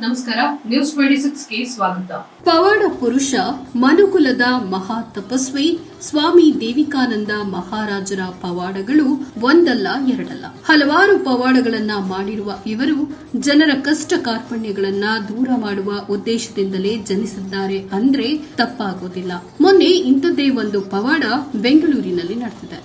ನಮಸ್ಕಾರ news twenty ಸಿಕ್ಸ್ಗೆ ಸ್ವಾಗತ. ಪವಾಡ ಪುರುಷ, ಮನುಕುಲದ ಮಹಾ ತಪಸ್ವಿ, ಸ್ವಾಮಿ ದೇವಿಕಾನಂದ ಮಹಾರಾಜರ ಪವಾಡಗಳು ಒಂದಲ್ಲ, ಎರಡಲ್ಲ. ಹಲವಾರು ಪವಾಡಗಳನ್ನ ಮಾಡಿರುವ ಇವರು ಜನರ ಕಷ್ಟ ಕಾರ್ಪಣ್ಯಗಳನ್ನ ದೂರ ಮಾಡುವ ಉದ್ದೇಶದಿಂದಲೇ ಜನಿಸಿದ್ದಾರೆ ಅಂದ್ರೆ ತಪ್ಪಾಗೋದಿಲ್ಲ. ಮೊನ್ನೆ ಇಂಥದ್ದೇ ಒಂದು ಪವಾಡ ಬೆಂಗಳೂರಿನಲ್ಲಿ ನಡೆದಿದೆ.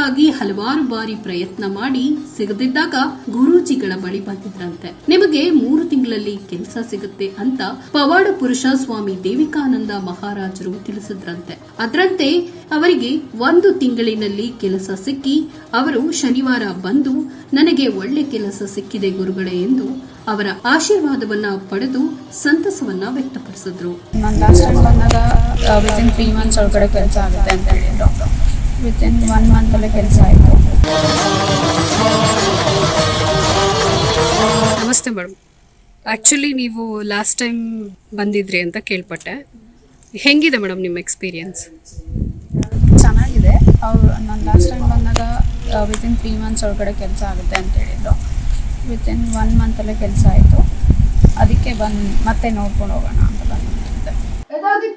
ಕೆಲಸಕ್ಕಾಗಿ ಹಲವಾರು ಬಾರಿ ಪ್ರಯತ್ನ ಮಾಡಿ ಸಿಗದಿದ್ದಾಗ ಗುರೂಜಿಗಳ ಬಳಿ ಬಂದಿದ್ರಂತೆ. ನಿಮಗೆ ಮೂರು ತಿಂಗಳಲ್ಲಿ ಕೆಲಸ ಸಿಗುತ್ತೆ ಅಂತ ಪವಾಡ ಪುರುಷ ಸ್ವಾಮಿ ದೇವಿಕಾನಂದ ಮಹಾರಾಜರು ತಿಳಿಸಿದ್ರಂತೆ. ಅದರಂತೆ ಅವರಿಗೆ ಒಂದು ತಿಂಗಳಿನಲ್ಲಿ ಕೆಲಸ ಸಿಕ್ಕಿ ಅವರು ಶನಿವಾರ ಬಂದು ನನಗೆ ಒಳ್ಳೆ ಕೆಲಸ ಸಿಕ್ಕಿದೆ ಗುರುಗಳೇ ಎಂದು ಅವರ ಆಶೀರ್ವಾದವನ್ನ ಪಡೆದು ಸಂತಸವನ್ನ ವ್ಯಕ್ತಪಡಿಸಿದ್ರು. ಲಾಸ್ಟ್ ಟೈಮ್ ಬಂದಾಗ ಮಂತ್ಸ್ ಒಳಗಡೆ ಕೆಲಸ ಆಗುತ್ತೆ ಅಂತ ಹೇಳಿದ್ರು. ವಿತಿನ್ ಒನ್ ಮಂತಲ್ಲೇ ಕೆಲಸ ಆಯಿತು. ನಮಸ್ತೆ ಮೇಡಮ್. ಆ್ಯಕ್ಚುಲಿ ನೀವು ಲಾಸ್ಟ್ ಟೈಮ್ ಬಂದಿದ್ರಿ ಅಂತ ಕೇಳ್ಪಟ್ಟೆ. ಹೆಂಗಿದೆ ಮೇಡಮ್ ನಿಮ್ಮ ಎಕ್ಸ್ಪೀರಿಯನ್ಸ್ ಚೆನ್ನಾಗಿದೆ. ಅವ್ರು ನಾನು ಲಾಸ್ಟ್ ಟೈಮ್ ಬಂದಾಗ ವಿತಿನ್ ತ್ರೀ ಮಂತ್ಸ್ ಒಳಗಡೆ ಕೆಲಸ ಆಗುತ್ತೆ ಅಂತ ಹೇಳಿದ್ರು. ವಿತಿನ್ ಒನ್ ಮಂತಲ್ಲೇ ಕೆಲಸ ಆಯಿತು. ಅದಕ್ಕೆ ಬಂದು ಮತ್ತೆ ನೋಡ್ಕೊಂಡು ಹೋಗೋಣ